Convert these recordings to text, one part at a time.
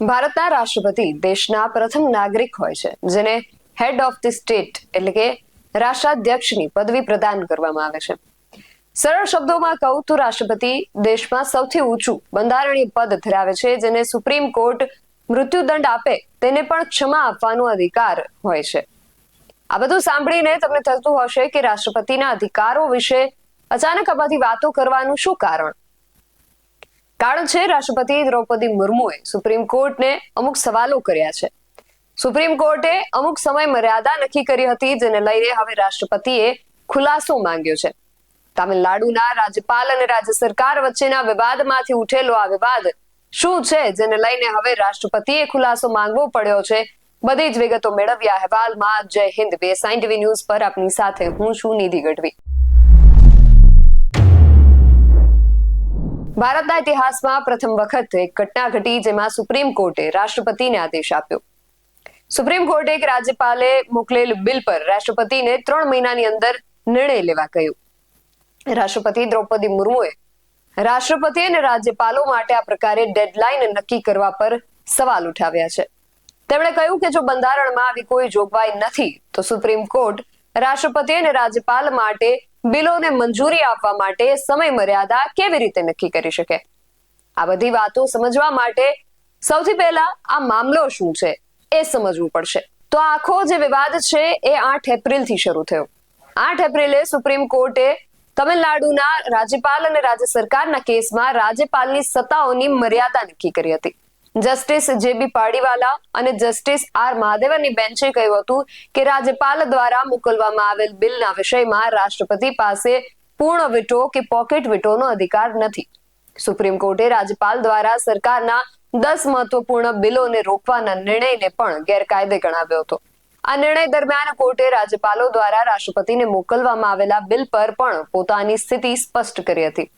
ભારતના રાષ્ટ્રપતિ દેશના પ્રથમ નાગરિક હોય છે, જેને હેડ ઓફ ધી સ્ટેટ એટલે કે રાષ્ટ્રાધ્યક્ષની પદવી પ્રદાન કરવામાં આવે છે. સરળ શબ્દોમાં કહું તો રાષ્ટ્રપતિ દેશમાં સૌથી ઊંચું બંધારણીય પદ ધરાવે છે, જેને સુપ્રીમ કોર્ટ મૃત્યુદંડ આપે તેને પણ ક્ષમા આપવાનો અધિકાર હોય છે. આ બધું સાંભળીને તમને થતું હશે કે રાષ્ટ્રપતિના અધિકારો વિશે અચાનક આ બધી વાતો કરવાનું શું કારણ? કારણ છે, રાષ્ટ્રપતિ દ્રૌપદી મુર્મુએ સુપ્રીમ કોર્ટને અમુક સવાલો કર્યા છે. સુપ્રીમ કોર્ટે અમુક સમય મર્યાદા નક્કી કરી હતી, જેને લઈને હવે રાષ્ટ્રપતિએ ખુલાસો માંગ્યો છે. તામિલનાડુના રાજ્યપાલ અને રાજ્ય સરકાર વચ્ચેના વિવાદમાંથી ઉઠેલો આ વિવાદ શું છે, જેને લઈને હવે રાષ્ટ્રપતિએ ખુલાસો માંગવો પડ્યો છે? બધી જ વિગતો મેળવ્યા અહેવાલમાં જય હિન્દ, બે ટીવી ન્યૂઝ પર આપની સાથે હું છું નિધિ ગઢવી. ભારતના ઇતિહાસમાં પ્રથમ વખત એક ઘટના ઘટી જેમાં સુપ્રીમ કોર્ટે રાષ્ટ્રપતિને આદેશ આપ્યો. સુપ્રીમ કોર્ટે એક રાજ્યપાલે મોકલેલ બિલ પર રાષ્ટ્રપતિને ત્રણ મહિનાની અંદર નિર્ણય લેવા કહ્યું. રાષ્ટ્રપતિ દ્રૌપદી મુર્મુએ રાષ્ટ્રપતિ અને રાજ્યપાલો માટે આ પ્રકારે ડેડલાઇન નક્કી કરવા પર સવાલ ઉઠાવ્યા છે. તેમણે કહ્યું કે જો બંધારણમાં આવી કોઈ જોગવાઈ નથી, તો સુપ્રીમ કોર્ટ રાષ્ટ્રપતિ અને રાજ્યપાલ માટે બિલોને મંજૂરી આપવા માટે સમય મર્યાદા કેવી રીતે નક્કી કરી શકે? આ બધી વાતો સમજવા માટે સૌથી પહેલા આ મામલો શું છે એ સમજવું પડશે. તો આખો જે વિવાદ છે એ આઠ એપ્રિલથી શરૂ થયો. આઠ એપ્રિલે સુપ્રીમ કોર્ટે તમિલનાડુના રાજ્યપાલ અને રાજ્ય સરકારના કેસમાં રાજ્યપાલની સત્તાઓની મર્યાદા નક્કી કરી હતી. જસ્ટિસ જે બી પાડીવાલા અને જસ્ટિસ આર મહાદેવનની બેન્ચે કહ્યું હતું કે રાજ્યપાલ દ્વારા મોકલવામાં આવેલ બિલના વિષયમાં રાષ્ટ્રપતિ પાસે પૂર્ણ વિટો કે પોકેટ વિટોનો અધિકાર નથી. સુપ્રીમ કોર્ટે રાજ્યપાલ દ્વારા સરકારના દસ મહત્વપૂર્ણ બિલોને રોકવાના નિર્ણયને પણ ગેરકાયદે ગણાવ્યો હતો. આ નિર્ણય દરમિયાન કોર્ટે રાજ્યપાલો દ્વારા રાષ્ટ્રપતિને મોકલવામાં આવેલા બિલ પર પણ પોતાની સ્થિતિ સ્પષ્ટ કરી હતી.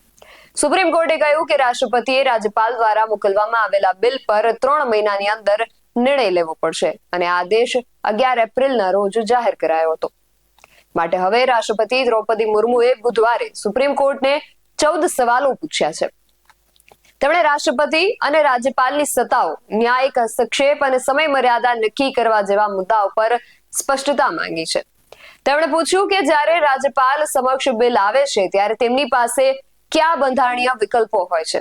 સુપ્રીમ કોર્ટે કહ્યું કે રાષ્ટ્રપતિએ રાજ્યપાલ દ્વારા મોકલવામાં આવેલા બિલ પર ત્રણ મહિનાની અંદર નિર્ણય લેવો પડશે અને આદેશ અગિયાર એપ્રિલના રોજ જાહેર કરાયો હતો. માટે હવે રાષ્ટ્રપતિ દ્રૌપદી મુર્મુએ બુધવારે સુપ્રીમ કોર્ટને ચૌદ સવાલો પૂછ્યા છે. તેમણે રાષ્ટ્રપતિ અને રાજ્યપાલની સત્તાઓ, ન્યાયિક હસ્તક્ષેપ અને સમય મર્યાદા નક્કી કરવા જેવા મુદ્દાઓ પર સ્પષ્ટતા માંગી છે. તેમણે પૂછ્યું કે જ્યારે રાજ્યપાલ સમક્ષ બિલ આવે છે, ત્યારે તેમની પાસે કયા બંધારણીય વિકલ્પો હોય છે?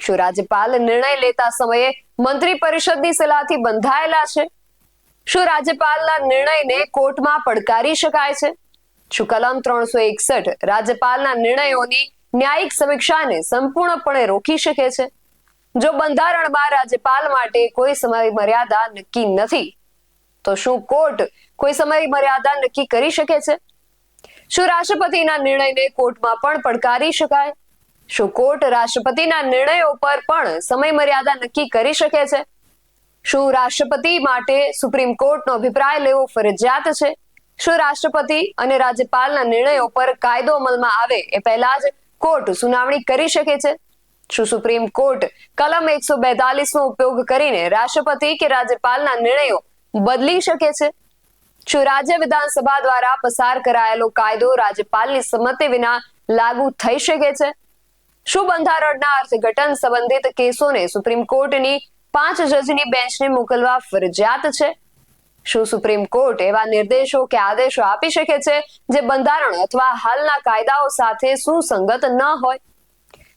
શું રાજ્યપાલ નિર્ણય લેતા સમયે મંત્રી પરિષદની સલાહથી બંધાયેલા છે? શું રાજ્યપાલના નિર્ણયને કોર્ટમાં પડકારી શકાય છે? શું કલમ ત્રણસો એકસઠ રાજ્યપાલના નિર્ણયોની ન્યાયિક સમીક્ષાને સંપૂર્ણપણે રોકી શકે છે? જો બંધારણમાં રાજ્યપાલ માટે કોઈ સમય મર્યાદા નક્કી નથી, તો શું કોર્ટ કોઈ સમય મર્યાદા નક્કી કરી શકે છે? શું રાષ્ટ્રપતિના નિર્ણયને કોર્ટમાં પણ પડકારી શકાય? શું કોર્ટ રાષ્ટ્રપતિના નિર્ણયો પર પણ સમય મર્યાદા નક્કી કરી શકે છે? શું રાષ્ટ્રપતિ માટે સુપ્રીમ કોર્ટનો અભિપ્રાય લેવો ફરજિયાત છે? શું રાષ્ટ્રપતિ અને રાજ્યપાલના નિર્ણયો પર કાયદો અમલમાં આવે એ પહેલા જ કોર્ટ સુનાવણી કરી શકે છે? શું સુપ્રીમ કોર્ટ કલમ એકસો બેતાલીસ નો ઉપયોગ કરીને રાષ્ટ્રપતિ કે રાજ્યપાલના નિર્ણયો બદલી શકે છે? શું રાજ્ય વિધાનસભા દ્વારા પસાર કરાયેલો કાયદો રાજ્યપાલની સંમતિ વિના લાગુ થઈ શકે છે? શું બંધારણના અર્થઘટન સંબંધિત કેસોને સુપ્રીમ કોર્ટની પાંચ જજની બેન્ચને મોકલવા ફરજિયાત છે? શું સુપ્રીમ કોર્ટ એવા નિર્દેશો કે આદેશો આપી શકે છે જે બંધારણ અથવા હાલના કાયદાઓ સાથે સુસંગત ન હોય?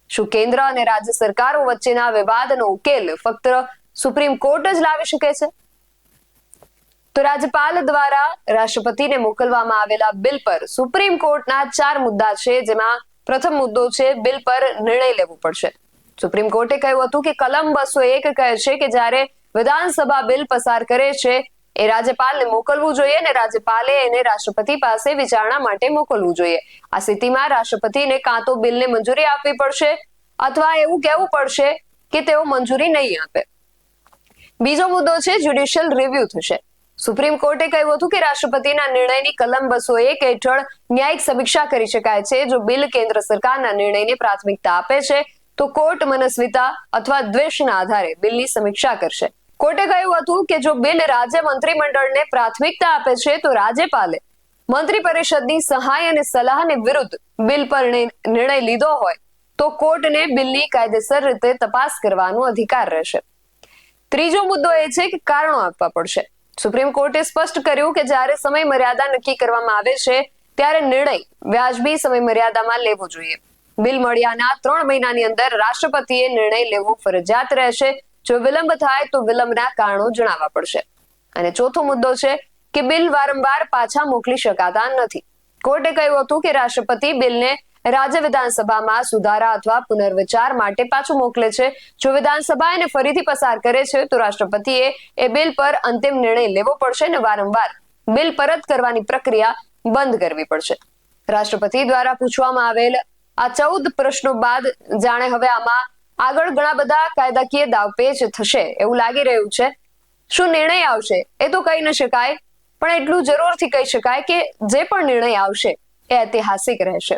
શું કેન્દ્ર અને રાજ્ય સરકારો વચ્ચેના વિવાદનો ઉકેલ ફક્ત સુપ્રીમ કોર્ટ જ લાવી શકે છે? તો રાજ્યપાલ દ્વારા રાષ્ટ્રપતિને મોકલવામાં આવેલા બિલ પર સુપ્રીમ કોર્ટના ચાર મુદ્દા છે, જેમાં પ્રથમ મુદ્દો છે, બિલ પર નિર્ણય લેવો પડશે. સુપ્રીમ કોર્ટે કહ્યું હતું કે કલમ બસો એક કહે છે કે જ્યારે વિધાનસભા બિલ પસાર કરે છે, એ રાજ્યપાલને મોકલવું જોઈએ અને રાજ્યપાલે એને રાષ્ટ્રપતિ પાસે વિચારણા માટે મોકલવું જોઈએ. આ સ્થિતિમાં રાષ્ટ્રપતિને કાં તો બિલને મંજૂરી આપવી પડશે અથવા એવું કહેવું પડશે કે તેઓ મંજૂરી નહીં આપે. બીજો મુદ્દો છે, જ્યુડિશિયલ રિવ્યુ થશે. સુપ્રીમ કોર્ટે કહ્યું હતું કે રાષ્ટ્રપતિના નિર્ણયની કલમ બસો એક હેઠળ ન્યાયિક સમીક્ષા કરી શકાય છે. જો બિલ કેન્દ્ર સરકારના નિર્ણયને પ્રાથમિકતા આપે છે, તો કોર્ટ મનસ્વિતા અથવા દ્વેષના આધારે બિલની સમીક્ષા કરશે. કોર્ટે કહ્યું હતું કે જો બિલ રાજ્ય મંત્રીમંડળને પ્રાથમિકતા આપે છે, તો રાજ્યપાલે મંત્રી પરિષદની સહાય અને સલાહને વિરુદ્ધ બિલ પર નિર્ણય લીધો હોય, તો કોર્ટને બિલની કાયદેસર રીતે તપાસ કરવાનો અધિકાર રહેશે. ત્રીજો મુદ્દો એ છે કે કારણો આપવા પડશે. સુપ્રીમ કોર્ટે સ્પષ્ટ કર્યું કે જ્યારે સમય મર્યાદા નક્કી કરવામાં આવે છે, ત્યારે નિર્ણય વ્યાજબી સમય મર્યાદામાં લેવો જોઈએ. બિલ મળ્યાના ત્રણ મહિનાની અંદર રાષ્ટ્રપતિએ નિર્ણય લેવો ફરજિયાત રહેશે. જો વિલંબ થાય તો વિલંબના કારણો જણાવવા પડશે. અને ચોથો મુદ્દો છે કે બિલ વારંવાર પાછા મોકલી શકાતા નથી. કોર્ટે કહ્યું હતું કે રાષ્ટ્રપતિ બિલને રાજ્ય વિધાનસભામાં સુધારા અથવા પુનર્વિચાર માટે પાછું મોકલે છે. જો વિધાનસભા એને ફરીથી પસાર કરે છે, તો રાષ્ટ્રપતિએ એ બિલ પર અંતિમ નિર્ણય લેવો પડશે અને વારંવાર બિલ પરત કરવાની પ્રક્રિયા બંધ કરવી પડશે. રાષ્ટ્રપતિ દ્વારા પૂછવામાં આવેલ આ ચૌદ પ્રશ્નો બાદ જાણે હવે આમાં આગળ ઘણા બધા કાયદાકીય દાવપેચ થશે એવું લાગી રહ્યું છે. શું નિર્ણય આવશે? એ તો કહી ન શકાય, પણ એટલું જરૂરથી કહી શકાય કે જે પણ નિર્ણય આવશે એ ઐતિહાસિક રહેશે.